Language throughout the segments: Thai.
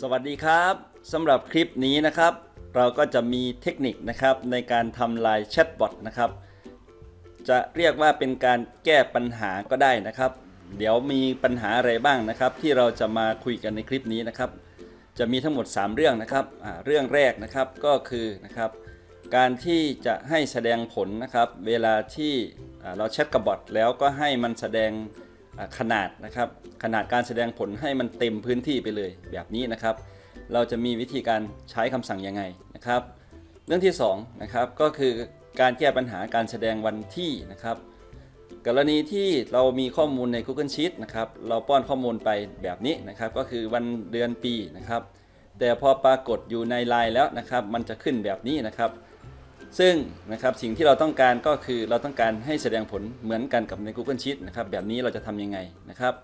สวัสดีครับสำหรับคลิปนี้นะครับ เราก็จะมีเทคนิคนะครับในการทำลายแชทบอทนะครับ จะเรียกว่าเป็นการแก้ปัญหาก็ได้นะครับ เดี๋ยวมีปัญหาอะไรบ้างนะครับ ที่เราจะมาคุยกันในคลิปนี้นะครับ จะมีทั้งหมด 3 เรื่องนะครับเรื่องแรกนะครับก็คือนะครับ การที่จะให้แสดงผลนะครับ เวลาที่เราแชทกับบอทแล้วก็ให้มันแสดง ขนาดนะครับขนาดการแสดงผลให้มันเต็มพื้นที่ไปเลยแบบนี้นะครับ เราจะมีวิธีการใช้คำสั่งยังไงนะครับ เรื่องที่2นะครับก็คือการแก้ปัญหาการแสดงวันที่นะครับกรณีที่เรามีข้อมูลใน Google Sheet นะครับ เราป้อนข้อมูลไปแบบนี้นะครับ ก็คือวันเดือนปีนะครับ แต่พอปรากฏอยู่ในไลน์แล้วนะครับ มันจะขึ้นแบบนี้นะครับ ซึ่งนะครับสิ่งที่เราต้องการก็คือเราต้องการให้แสดงผลเหมือนกันกับใน Google Sheet นะครับแบบนี้เราจะทำยังไงนะครับ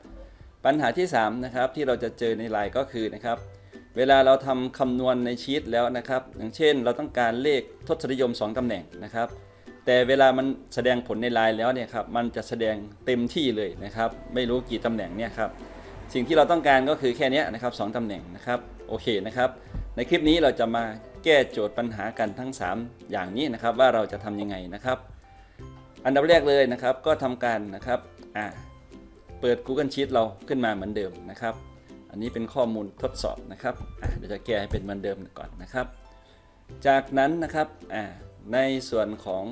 ปัญหาที่3นะครับที่เราจะเจอในไลน์ก็คือนะครับเวลาเราทำคำนวณในชีตแล้วนะครับ อย่างเช่น เราต้องการเลขทศนิยม 2ตำแหน่งนะครับ แต่เวลามันแสดงผลในไลน์แล้วเนี่ยครับมันจะแสดงเต็มที่เลยนะครับ ไม่รู้กี่ตำแหน่งเนี่ยครับสิ่งที่เราต้องการก็คือแค่นี้นะครับสองตำแหน่งนะครับโอเคนะครับ ในคลิปนี้เราจะมา แก้โจทย์ปัญหากันทั้ง 3 อย่างนี้นะครับว่าเราจะทำยังไงนะครับ อันดับแรกเลยนะครับก็ทำการนะครับอ่าเปิด Google Sheet เราขึ้นมาเหมือนเดิมนะครับ อันนี้เป็นข้อมูลทดสอบนะครับเดี๋ยวจะแก้ให้เป็นเหมือนเดิมก่อนนะครับ จากนั้นนะครับในส่วนของ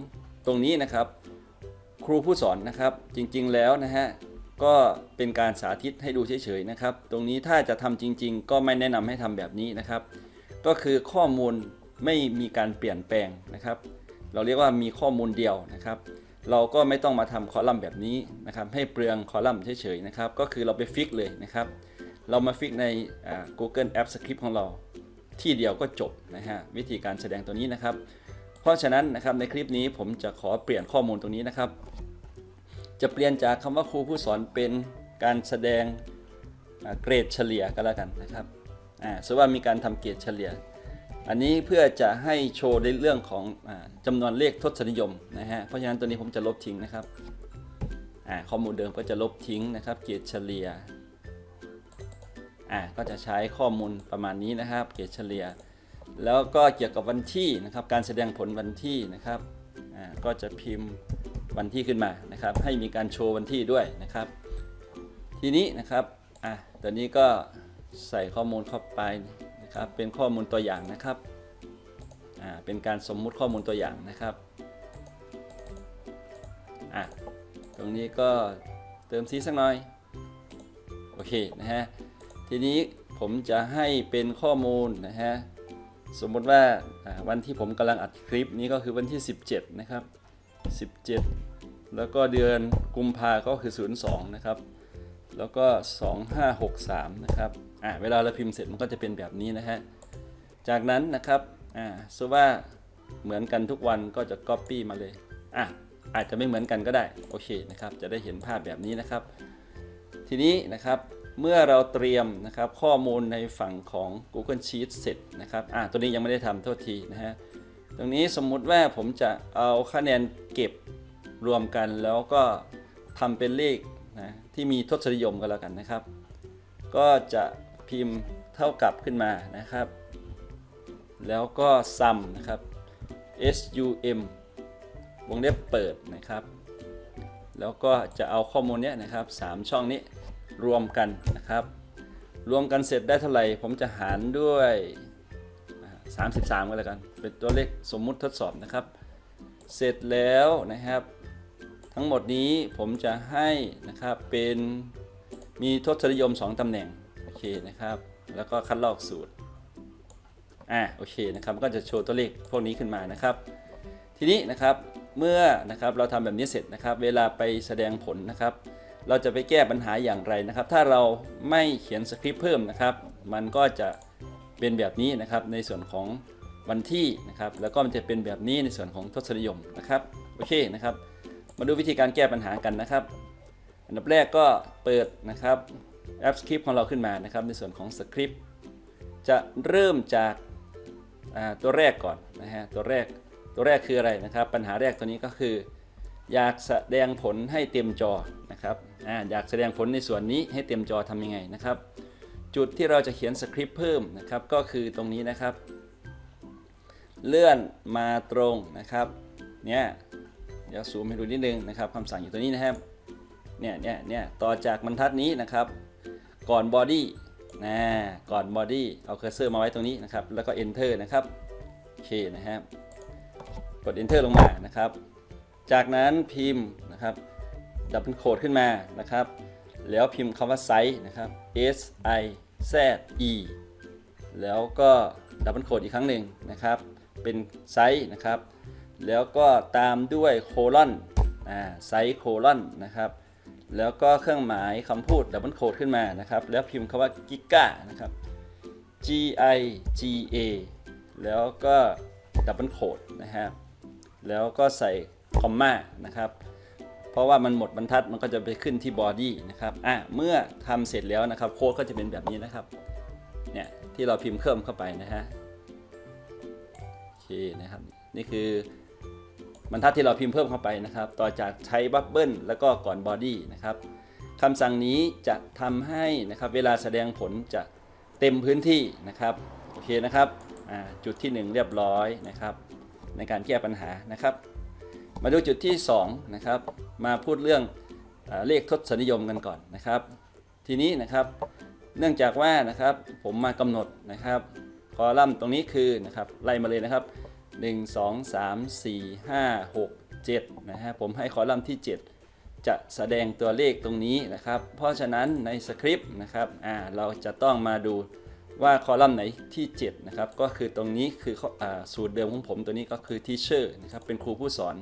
ตรงนี้นะครับ ครูผู้สอนนะครับจริงๆแล้วนะฮะก็เป็นการสาธิตให้ดูเฉยๆนะครับ ตรงนี้ถ้าจะทำจริง ๆ ก็ไม่แนะนำให้ทำแบบนี้นะครับ ก็คือข้อมูลไม่มีการเปลี่ยนแปลงนะครับ เราเรียกว่ามีข้อมูลเดียวนะครับ เราก็ไม่ต้องมาทำคอลัมน์แบบนี้นะครับ ให้เปลืองคอลัมน์เฉยๆนะครับ ก็คือเราไปฟิกเลยนะครับ เรามาฟิกใน Google App Script ของเรา ที่เดียวก็จบนะฮะวิธีการแสดงตัวนี้นะครับ เพราะฉะนั้นนะครับในคลิปนี้ผมจะขอเปลี่ยนข้อมูลตรงนี้นะครับ จะเปลี่ยนจากคำว่าครูผู้สอนเป็นการแสดงเกรดเฉลี่ยก็แล้วกันนะครับ อ่าสมมติว่ามีการทำเกรดเฉลี่ย อันนี้เพื่อจะให้โชว์ในเรื่องของอาจำนวนเลขทศนิยมนะฮะเพราะฉะนั้นตัวนี้ผมจะลบทิ้งนะครับอ่าข้อมูลเดิมก็จะลบทิ้งนะครับ เกรดเฉลี่ยอ่าก็จะใช้ข้อมูลประมาณนี้นะครับ เกรดเฉลี่ย แล้วก็เกี่ยวกับวันที่นะครับ การแสดงผลวันที่นะครับอ่าก็จะพิมพ์วันที่ขึ้นมานะครับ ให้มีการโชว์วันที่ด้วยนะครับ ทีนี้นะครับอะตอนนี้ก็ ใส่ข้อมูลเข้าไปนะครับ เป็นข้อมูลตัวอย่างนะครับ อ่า เป็นการสมมุติข้อมูลตัวอย่างนะครับ อะ ตรงนี้ก็เติมสีสักหน่อย โอเคนะฮะ ทีนี้ผมจะให้เป็นข้อมูลนะฮะ สมมติว่าวันที่ผมกำลังอัดคลิปนี้ก็คือวันที่ 17 นะครับ 17 แล้วก็เดือนกุมภาก็คือ 02 นะครับ แล้วก็ 2563 นะครับ อ่าเวลาเราพิมพ์เสร็จมันก็จะเป็นแบบนี้นะฮะ จากนั้นนะครับอ่าสว่าเหมือนกันทุกวันก็จะ Copy มาเลยอะอาจจะไม่เหมือนกันก็ได้โอเคนะครับจะได้เห็นภาพแบบนี้นะครับ ทีนี้นะครับเมื่อเราเตรียมนะครับข้อมูลในฝั่งของ Google Sheet เสร็จนะครับอ่าตัวนี้ยังไม่ได้ทำโทษทีนะฮะตรงนี้สมมุติว่าผมจะเอาคะแนนเก็บรวมกันแล้วก็ทำเป็นเลขนะที่มีทศนิยมกันแล้วกันนะครับ ก็จะ พิมพ์เท่ากับขึ้นมานะครับ แล้วก็ sum นะครับ sum วงเล็บเปิดนะครับ แล้วก็จะเอาข้อมูลเนี้ยนะครับสามช่องนี้รวมกันนะครับ รวมกันเสร็จได้เท่าไหร่ ผมจะหารด้วยอ่า33 ก็แล้วกัน เป็นตัวเลขสมมุติทดสอบนะครับ เสร็จแล้วนะครับ ทั้งหมดนี้ผมจะให้นะครับเป็นมีทศนิยม 2ตำแหน่ง เคนะครับ แล้วก็คัดลอกสูตร อ่าโอเคนะครับก็จะโชว์ตัวเลขพวกนี้ขึ้นมานะครับ ทีนี้นะครับเมื่อนะครับเราทำแบบนี้เสร็จนะครับ เวลาไปแสดงผลนะครับ เราจะไปแก้ปัญหาอย่างไรนะครับ ถ้าเราไม่เขียนสคริปต์เพิ่มนะครับ มันก็จะเป็นแบบนี้นะครับในส่วนของวันที่นะครับ แล้วก็มันจะเป็นแบบนี้ในส่วนของทศนิยมนะครับโอเคนะครับ มาดูวิธีการแก้ปัญหากันนะครับ อันดับแรกก็เปิดนะครับ แอปสคริปต์ของเราขึ้นมานะครับในส่วนของสคริปต์จะเริ่มจากตัวแรกก่อนนะฮะตัวแรกตัวแรกคืออะไรนะครับ ปัญหาแรกตัวนี้ก็คือ อยากแสดงผลให้เต็มจอนะครับออยากแสดงผลในส่วนนี้ให้เต็มจอทำยังไงนะครับ จุดที่เราจะเขียนสคริปต์เพิ่มนะครับก็คือตรงนี้นะครับ เลื่อนมาตรงนะครับเนี่ยเดี๋ยวซูมให้ดูนิดนึงนะครับคำสั่งอยู่ตัวนี้นะครับเนี่ยเนี่ยเนี่ยต่อจากบรรทัดนี้นะครับ ก่อน body นะก่อน body เอาเคอร์เซอร์มาไว้ตรงนี้นะครับ แล้วก็ enter นะครับโอเคนะครับกด enter ลงมานะครับ จากนั้นพิมพ์นะครับดับเบิลโคดขึ้นมานะครับ แล้วพิมพ์คำว่าไซส์นะครับ S I Z E แล้วก็ดับเบิลโคดอีกครั้งหนึ่งนะครับ เป็นไซส์นะครับ แล้วก็ตามด้วยโคลอนอ่าไซส์โคลอนนะครับ แล้วก็เครื่องหมายคำพูดดับเบิลโคดขึ้นมานะครับ แล้วพิมพ์คำว่ากิกะนะครับ G I G A แล้วก็ดับเบิลโคดนะครับแล้วก็ใส่คอมมานะครับ เพราะว่ามันหมดบรรทัดมันก็จะไปขึ้นที่บอดี้นะครับอะเมื่อทำเสร็จแล้วนะครับโค้ดก็จะเป็นแบบนี้นะครับเนี่ยที่เราพิมพ์เพิ่มเข้าไปนะฮะโอเคนะครับ นี่คือ บรรทัดที่เราพิมพ์เพิ่มเข้าไปนะครับ ต่อจากใช้บับเบิ้ลแล้วก็ก่อนบอดี้นะครับคำสั่งนี้จะทำให้นะครับเวลาแสดงผลจะเต็มพื้นที่นะครับโอเคนะครับจุดที่ 1 เรียบร้อยนะครับ ในการแก้ปัญหานะครับ มาดูจุดที่2นะครับมาพูดเรื่องเอเลขทศนิยมกันก่อนนะครับ ทีนี้นะครับเนื่องจากว่านะครับผมมากำหนดนะครับคอลัมน์ตรงนี้คือนะครับไล่มาเลยนะครับ 1 2 3 4 5 6 7นะฮะผมให้คอลัมน์ที่ 7 จะแสดงตัวเลขตรงนี้นะครับ เพราะฉะนั้นในสคริปต์นะครับอ่าเราจะต้องมาดูว่าคอลัมน์ไหนที่ 7 นะครับ ก็คือตรงนี้คืออสูตรเดิมของผมตัวนี้ก็คือ teacher นะครับเป็นครูผู้สอน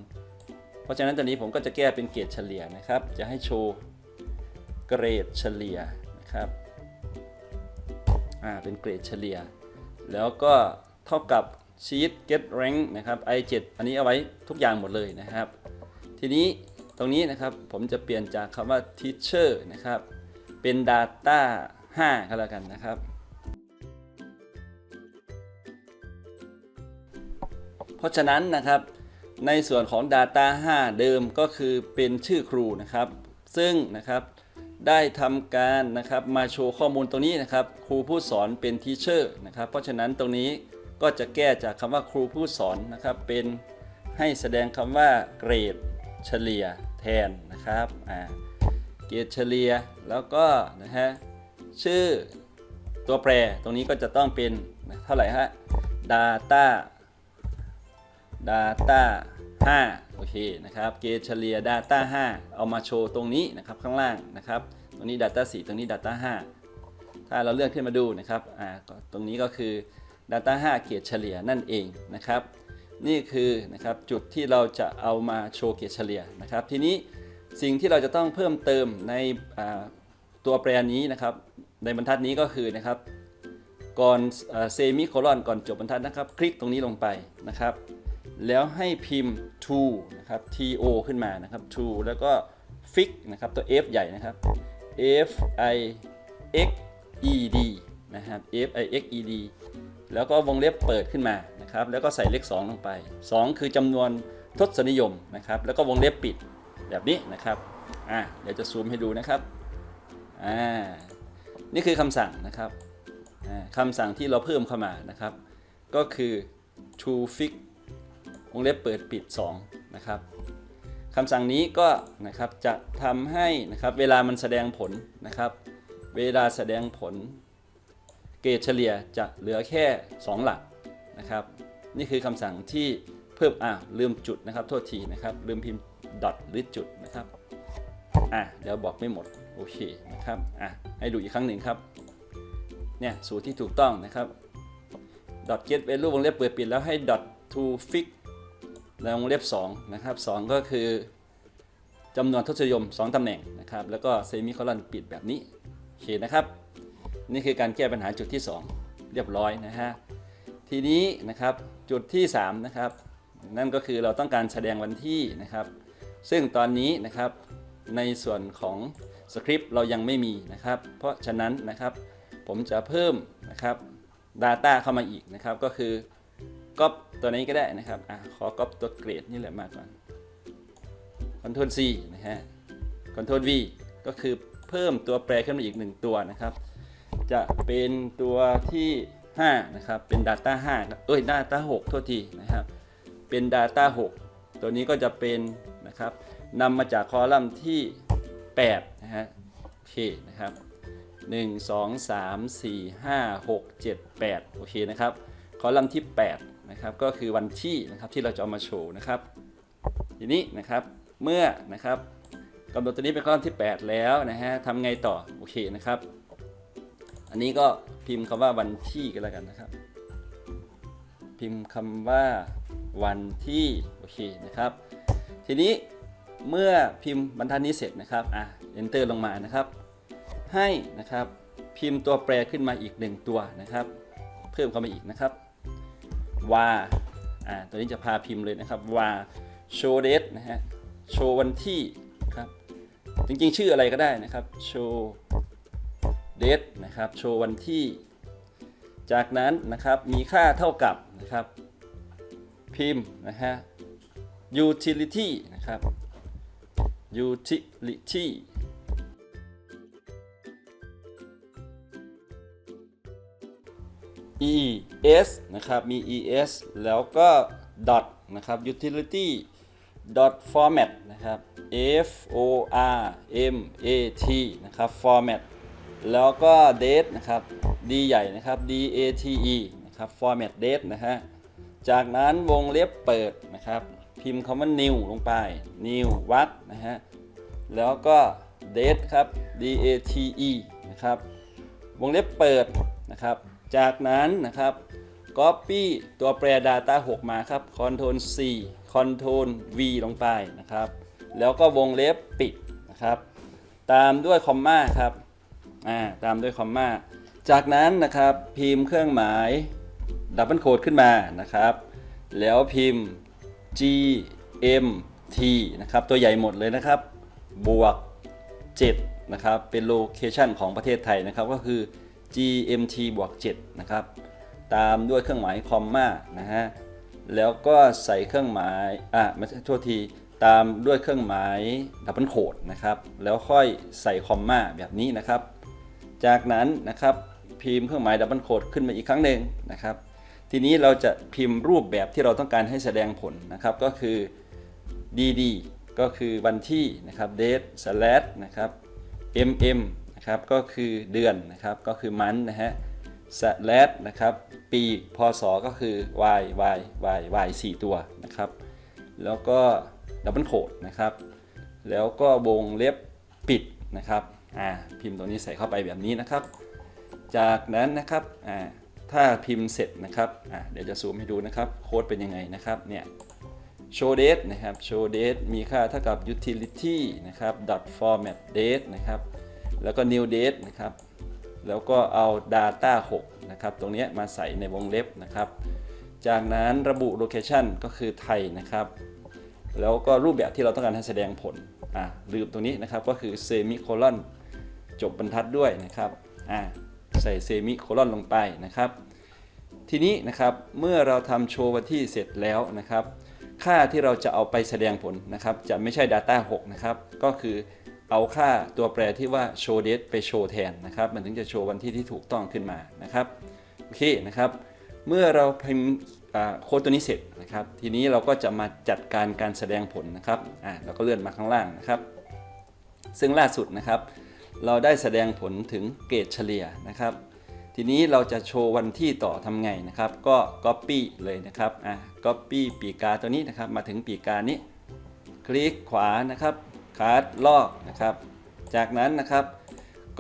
เพราะฉะนั้นตอนนี้ผมก็จะแก้เป็นเกรดเฉลี่ยนะครับ จะให้โชว์เกรดเฉลี่ยนะครับอ่าเป็นเกรดเฉลี่ย แล้วก็เท่ากับ sheet get rank นะครับ i7 อันนี้เอาไว้ทุกอย่างหมดเลยนะครับ ทีนี้ตรงนี้นะครับผมจะเปลี่ยนจากคำว่า teacher นะครับ เป็น data 5ก็แล้วกันนะครับ เพราะฉะนั้นนะครับในส่วนของ Data 5 เดิมก็คือเป็นชื่อครูนะครับ ซึ่งนะครับได้ทำการนะครับมาโชว์ข้อมูลตรงนี้นะครับ ครูผู้สอนเป็นทีเชอร์นะครับ เพราะฉะนั้นตรงนี้ ก็จะแก้จากคำว่าครูผู้สอนนะครับเป็นให้แสดงคำว่าเกรดเฉลี่ยแทนนะครับอ่าเกรดเฉลี่ยแล้วก็นะฮะชื่อตัวแปรตรงนี้ก็จะต้องเป็นเท่าไหร่ฮะ Data Data 5โอเคนะครับเกณฑ์เฉลี่ย Data 5 เอามาโชว์ตรงนี้นะครับข้างล่างนะครับตรงนี้ Data 4 ตรงนี้ Data 5 ถ้าเราเลื่อนขึ้นมาดูนะครับอ่าตรงนี้ก็คือ Data 5 เกรดเฉลี่ยนั่นเองนะครับ นี่คือนะครับจุดที่เราจะเอามาโชว์เกรดเฉลี่ยนะครับ ทีนี้สิ่งที่เราจะต้องเพิ่มเติมในตัวแปรนี้นะครับ ในบรรทัดนี้ก็คือนะครับก่อนเซมิโคลอนก่อนจบบรรทัดนะครับ คลิกตรงนี้ลงไปนะครับ แล้วให้พิมพ์ to นะครับ to ขึ้นมานะครับ to แล้วก็ fix นะครับตัว f ใหญ่นะครับ f i x e d นะครับ f i x e d แล้วก็วงเล็บเปิดขึ้นมานะครับแล้วก็ใส่เลข 2 ลงไป 2 คือจำนวนทศนิยมนะครับแล้วก็วงเล็บปิดแบบนี้นะครับอ่าเดี๋ยวจะซูมให้ดูนะครับอ่านี่คือคำสั่งนะครับอ่าคำสั่งที่เราเพิ่มเข้ามานะครับ ก็คือ to fix วงเล็บเปิดปิด 2 นะครับคำสั่งนี้ก็นะครับจะทำให้นะครับเวลามันแสดงผลนะครับ เวลาแสดงผล เกรดเฉลี่ยจะเหลือแค่ 2 หลักนะครับ นี่คือคำสั่งที่เพิ่มอ่าลืมจุดนะครับ โทษทีนะครับ ลืมพิมพ์ดอทหรือจุดนะครับอะเดี๋ยวบอกไม่หมดโอเคนะครับอะให้ดูอีกครั้งหนึ่งครับเนี่ยสูตรที่ถูกต้องนะครับ dot get value วงเล็บเปิดปิดแล้วให้ dot to fix แล้ววงเล็บ2นะครับ 2 ก็คือจำนวนทศนิยม 2ตำแหน่งนะครับ แล้วก็เซมิโคลอนปิดแบบนี้โอเคนะครับ นี่คือการแก้ปัญหาจุดที่ 2 เรียบร้อยนะฮะทีนี้นะครับจุดที่3นะครับนั่นก็คือเราต้องการแสดงวันที่นะครับ ซึ่งตอนนี้นะครับในส่วนของสคริปต์เรายังไม่มีนะครับ เพราะฉะนั้นนะครับผมจะเพิ่มนะครับ Data เข้ามาอีกนะครับ ก็คือก๊อปตัวนี้ก็ได้นะครับอะขอก๊อปตัวเกรดนี่แหละมากก่อน Ctrl C นะฮะ Ctrl V ก็คือเพิ่มตัวแปรขึ้นมาอีกหนึ่งตัวนะครับ จะเป็นตัวที่ 5 นะครับ เป็น Data 5 เอ้ย Data 6 โทษทีนะครับ เป็น Data 6 ตัวนี้ก็จะเป็นนะครับนำมาจากคอลัมน์ที่ 8 นะฮะโอเคนะครับ 1 2 3 4 5 6 7 8 โอเคนะครับ คอลัมน์ที่ 8 นะครับ ก็คือวันที่นะครับที่เราจะเอามาโชว์นะครับ ทีนี้นะครับ เมื่อนะครับกำหนดตัวนี้เป็นคอลัมน์ที่ 8 แล้วนะฮะทำไงต่อ โอเคนะครับ อันนี้ก็พิมพ์คำว่าวันที่กันแล้วกันนะครับ พิมพ์คำว่าวันที่โอเคนะครับ ทีนี้เมื่อพิมพ์บรรทัดนี้เสร็จนะครับอะ enter ลงมานะครับ ให้นะครับพิมพ์ตัวแปรขึ้นมาอีกหนึ่งตัวนะครับ เพิ่มเข้ามาอีกนะครับว่าอ่าตัวนี้จะพาพิมพ์เลยนะครับว่า show date นะฮะ show วันที่ครับจริงๆ ชื่ออะไรก็ได้นะครับ show date นะครับ show วันที่ จากนั้นนะครับมีค่าเท่ากับนะครับ พิมพ์นะฮะ utility นะครับ utility es นะครับ มี es แล้วก็ dot นะครับ utility dot format นะครับ f o r m a t นะครับ format แล้วก็ date นะครับ d ใหญ่นะครับ d a t e นะครับ format date นะฮะ จากนั้นวงเล็บเปิดนะครับ พิมพ์คำว่า new ลงไป new วัดนะฮะ แล้วก็ date ครับ d a t e นะครับ วงเล็บเปิดนะครับ จากนั้นนะครับ copy ตัวแปร data 6 มาครับ control C control V ลงไปนะครับ แล้วก็วงเล็บปิดนะครับ ตามด้วยคอมมาครับ อ่าตามด้วยคอมมาจากนั้นนะครับพิมพ์เครื่องหมายดับเบิลโคดขึ้นมานะครับ แล้วพิมพ์ G M T นะครับ ตัวใหญ่หมดเลยนะครับ บวก 7 นะครับ เป็นโลเคชันของประเทศไทยนะครับ ก็คือ GMT บวก 7 นะครับ ตามด้วยเครื่องหมายคอมมานะฮะ แล้วก็ใส่เครื่องหมาย อะไม่ใช่โทษที ตามด้วยเครื่องหมายดับเบิลโคดนะครับ แล้วค่อยใส่คอมมาแบบนี้นะครับ จากนั้นนะครับพิมพ์เครื่องหมายดับเบิลโคดขึ้นมาอีกครั้งหนึ่งนะครับ ทีนี้เราจะพิมพ์รูปแบบที่เราต้องการให้แสดงผลนะครับก็คือ dd ก็คือวันที่นะครับ date slash นะครับ mm นะครับก็คือเดือนนะครับก็คือมันนะฮะ slash นะครับปีพศก็คือ y y y y 4ตัวนะครับ แล้วก็ดับเบิลโคดนะครับ แล้วก็วงเล็บปิดนะครับ อ่าพิมพ์ตัวนี้ใส่เข้าไปแบบนี้นะครับ จากนั้นนะครับอ่าถ้าพิมพ์เสร็จนะครับอ่าเดี๋ยวจะซูมให้ดูนะครับโค้ดเป็นยังไงนะครับเนี่ย show date นะครับ show date มีค่าเท่ากับ utility นะครับ dot format date นะครับ แล้วก็ new date นะครับ แล้วก็เอา data 6 นะครับ ตรงนี้มาใส่ในวงเล็บนะครับ จากนั้นระบุ location ก็คือไทยนะครับ แล้วก็รูปแบบที่เราต้องการให้แสดงผล อ่าลืมตรงนี้นะครับ ก็คือ semicolon จบบรรทัดด้วยนะครับอ่าใส่ semicolon ลงไปนะครับ ทีนี้นะครับเมื่อเราทำโชว์วันที่เสร็จแล้วนะครับ ค่าที่เราจะเอาไปแสดงผลนะครับ จะไม่ใช่ Data 6 นะครับ ก็คือเอาค่าตัวแปรที่ว่า show date ไปโชว์แทนนะครับ มันถึงจะโชว์วันที่ที่ถูกต้องขึ้นมานะครับโอเคนะครับ เมื่อเราพิมพ์โค้ดตัวนี้เสร็จนะครับ ทีนี้เราก็จะมาจัดการการแสดงผลนะครับอ่าเราก็เลื่อนมาข้างล่างนะครับ ซึ่งล่าสุดนะครับ เราได้แสดงผลถึงเกรดเฉลี่ยนะครับ ทีนี้เราจะโชว์วันที่ต่อทำไงนะครับ ก็ Copy เลยนะครับอะ Copy ปีกาตัวนี้นะครับ มาถึงปีกานี้ คลิกขวานะครับคาร์ดลอกนะครับ จากนั้นนะครับ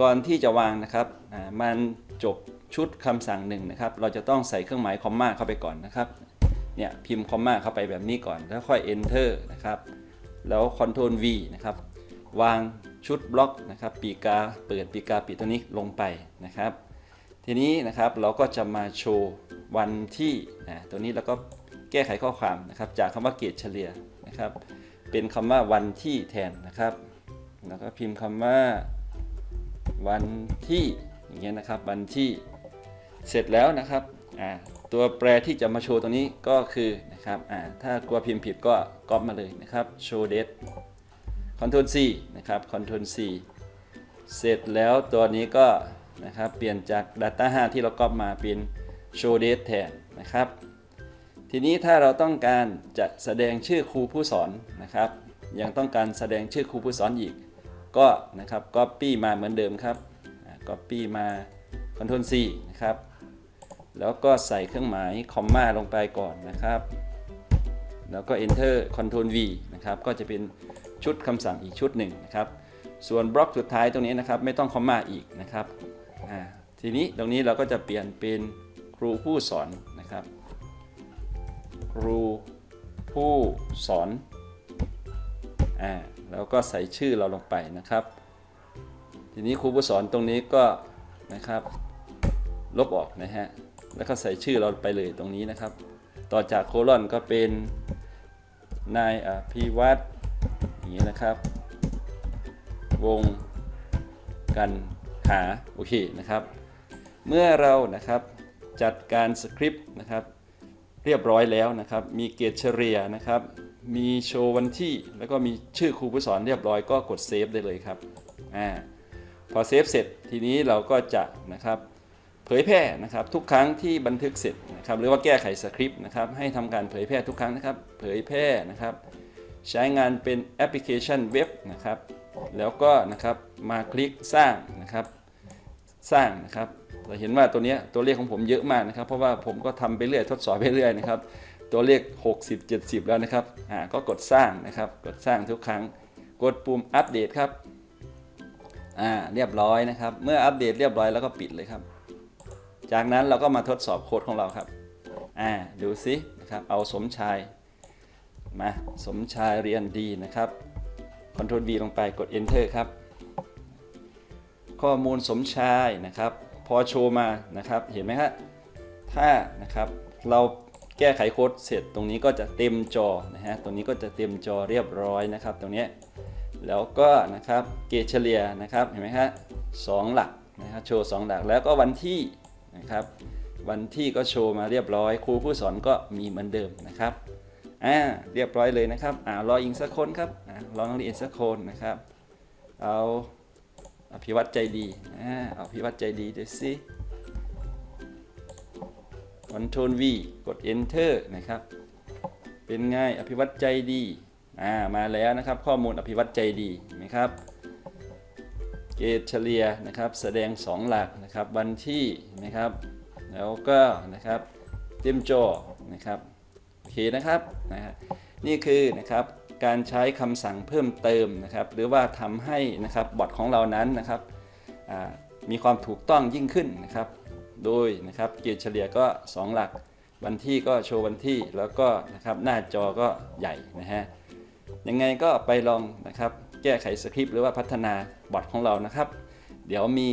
ก่อนที่จะวางนะครับอ่ามันจบชุดคำสั่งหนึ่งนะครับ เราจะต้องใส่เครื่องหมายคอมมาเข้าไปก่อนนะครับเนี่ยพิมพ์คอมมาเข้าไปแบบนี้ก่อนแล้วค่อย enter นะครับ แล้ว Ctrl V นะครับ วางชุดบล็อกนะครับปีกาเปิดปีกาปิดตัวนี้ลงไปนะครับ ทีนี้นะครับเราก็จะมาโชว์วันที่นะตัวนี้เราก็แก้ไขข้อความนะครับ จากคำว่าเกรดเฉลี่ยนะครับ เป็นคำว่าวันที่แทนนะครับ แล้วก็พิมพ์คำว่าวันที่อย่างเงี้ยนะครับวันที่เสร็จแล้วนะครับอ่าตัวแปรที่จะมาโชว์ตรงนี้ก็คือนะครับอ่าถ้ากลัวพิมพ์ผิดก็ก๊อปมาเลยนะครับ show date Ctrl C นะครับ Ctrl C เสร็จแล้วตัวนี้ก็นะครับเปลี่ยนจาก Data 5 ที่เราก๊อปมาเป็น Show Date แทนนะครับ ทีนี้ถ้าเราต้องการจะแสดงชื่อครูผู้สอนนะครับ ยังต้องการแสดงชื่อครูผู้สอนอีก ก็นะครับ Copy มาเหมือนเดิมครับ Copy มา Ctrl C นะครับ แล้วก็ใส่เครื่องหมายคอมมาลงไปก่อนนะครับ แล้วก็ Enter Ctrl V นะครับ ก็จะเป็น ชุดคำสั่งอีกชุดหนึ่งนะครับ ส่วนบล็อกสุดท้ายตรงนี้นะครับไม่ต้องคอมมาอีกนะครับทีนี้ตรงนี้เราก็จะเปลี่ยนเป็นครูผู้สอนนะครับ ครูผู้สอนอ่าแล้วก็ใส่ชื่อเราลงไปนะครับ ทีนี้ครูผู้สอนตรงนี้ก็นะครับ ลบออกนะฮะแล้วก็ใส่ชื่อเราไปเลยตรงนี้นะครับ ต่อจากโคลอนก็เป็นนายอภิวัตร อย่างนี้นะครับ วงกันหาโอเคนะครับ เมื่อเรานะครับจัดการสคริปต์นะครับ เรียบร้อยแล้วนะครับ มีเกรดเฉลี่ยนะครับ มีโชว์วันที่แล้วก็มีชื่อครูผู้สอนเรียบร้อยก็กดเซฟได้เลยครับอ่าพอเซฟเสร็จทีนี้เราก็จะนะครับเผยแพร่นะครับทุกครั้งที่บันทึกเสร็จนะครับหรือว่าแก้ไขสคริปต์นะครับให้ทำการเผยแพร่ทุกครั้งนะครับ เผยแพร่นะครับ ใช้งานเป็นแอปพลิเคชันเว็บนะครับ แล้วก็นะครับมาคลิกสร้างนะครับ สร้างนะครับเราเห็นว่าตัวนี้ตัวเลขของผมเยอะมากนะครับ เพราะว่าผมก็ทำไปเรื่อยทดสอบไปเรื่อยนะครับ ตัวเลข 60 70 แล้วนะครับอ่าก็กดสร้างนะครับ กดสร้างทุกครั้ง กดปุ่มอัปเดตครับอ่าเรียบร้อยนะครับ เมื่ออัปเดตเรียบร้อยแล้วก็ปิดเลยครับ จากนั้นเราก็มาทดสอบโค้ดของเราครับอ่าดูซินะครับเอาสมชาย มาสมชายเรียนดีนะครับ Ctrl V ลงไปกด Enter ครับ ข้อมูลสมชายนะครับ พอโชว์มานะครับ เห็นไหมครับถ้านะครับเราแก้ไขโค้ดเสร็จตรงนี้ก็จะเต็มจอนะฮะ ตรงนี้ก็จะเต็มจอเรียบร้อยนะครับ ตรงนี้ แล้วก็นะครับเกรดเฉลี่ยนะครับ เห็นไหมครับสองหลักนะครับ โชว์สองหลักแล้วก็วันที่นะครับ วันที่ก็โชว์มาเรียบร้อย ครูผู้สอนก็มีเหมือนเดิมนะครับ อ่าเรียบร้อยเลยนะครับอ่ารออีกสักคนครับอ่ารอนักเรียนสักคนนะครับเอาอภิวัตใจดีอ่าเอาอภิวัตใจดีดูสิ Ctrl V กด Enter นะครับ เป็นไงอภิวัตใจดีอ่ามาแล้วนะครับข้อมูลอภิวัตใจดีเห็นไหมครับเกรดเฉลี่ยนะครับแสดง 2 หลักนะครับวันที่นะครับแล้วก็นะครับเต็มจอนะครับ เคนะครับนะนี่คือนะครับการใช้คำสั่งเพิ่มเติมนะครับหรือว่าทำให้นะครับบอทของเรานั้นนะครับมีความถูกต้องยิ่งขึ้นนะครับ โดยนะครับเกรดเฉลี่ยก็ 2 หลัก วันที่ก็โชว์วันที่แล้วก็นะครับหน้าจอก็ใหญ่นะฮะยังไงก็ไปลองนะครับแก้ไขสคริปต์หรือว่าพัฒนาบอทของเรานะครับ เดี๋ยวมี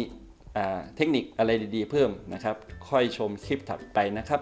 เทคนิคอะไรดีๆเพิ่มนะครับ ค่อยชมคลิปถัดไปนะครับ